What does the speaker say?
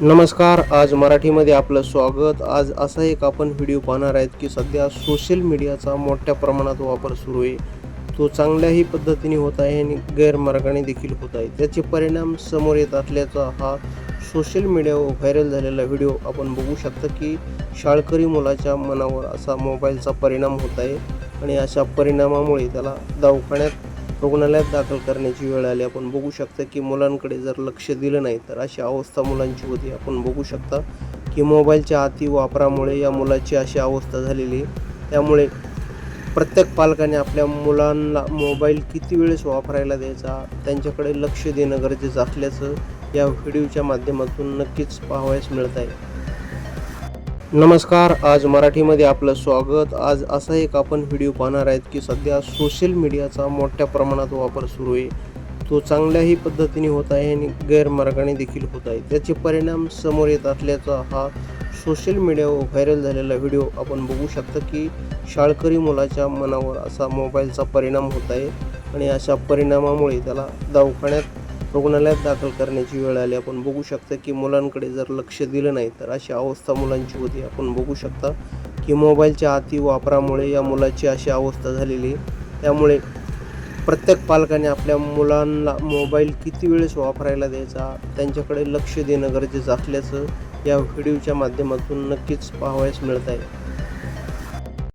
नमस्कार आज मराठीमध्ये आपलं स्वागत. आज असा एक आपण व्हिडिओ पाहणार आहेत की सध्या सोशल मीडियाचा मोठ्या प्रमाणात वापर सुरू आहे. तो चांगल्याही पद्धतीने होत आहे आणि गैरमार्गाने देखील होत आहे. त्याचे परिणाम समोर येत असल्याचा हा सोशल मीडियावर व्हायरल झालेला व्हिडिओ आपण बघू शकता की शाळकरी मुलाच्या मनावर असा मोबाईलचा परिणाम होत आहे आणि अशा परिणामामुळे त्याला दवाखान्यात रुग्णालयात दाखल करण्याची वेळ आली. आपण बघू शकता की मुलांकडे जर लक्ष दिलं नाही तर अशी अवस्था मुलांची होती. आपण बघू शकता की मोबाईलच्या अति वापरामुळे या मुलाची अशी अवस्था झालेली आहे. त्यामुळे प्रत्येक पालकाने आपल्या मुलांना मोबाईल किती वेळेस वापरायला द्यायचा त्यांच्याकडे लक्ष देणं गरजेचं असल्याचं या व्हिडिओच्या माध्यमातून नक्कीच पाहावयास मिळत आहे. नमस्कार आज मराठीमध्ये आपलं स्वागत. आज असा एक आपण व्हिडिओ पाहणार आहेत की सध्या सोशल मीडियाचा मोठ्या प्रमाणात वापर सुरू आहे. तो चांगल्याही पद्धतीने होत आहे आणि गैरमार्गाने देखील होत आहे. त्याचे परिणाम समोर येत असल्याचा हा सोशल मीडियावर व्हायरल झालेला व्हिडिओ आपण बघू शकता की शाळकरी मुलाच्या मनावर असा मोबाईलचा परिणाम होत आहे आणि अशा परिणामामुळे त्याला दवाखान्यात रुग्णालयात दाखल करण्याची वेळ आली. आपण बघू शकता की मुलांकडे जर लक्ष दिलं नाही तर अशी अवस्था मुलांची होती. आपण बघू शकता की मोबाईलच्या अति वापरामुळे या मुलाची अशी अवस्था झालेली आहे. त्यामुळे प्रत्येक पालकाने आपल्या मुलांना मोबाईल किती वेळेस वापरायला द्यायचा त्यांच्याकडे लक्ष देणं गरजेचं असल्याचं या व्हिडिओच्या माध्यमातून नक्कीच पाहावयास मिळत आहे.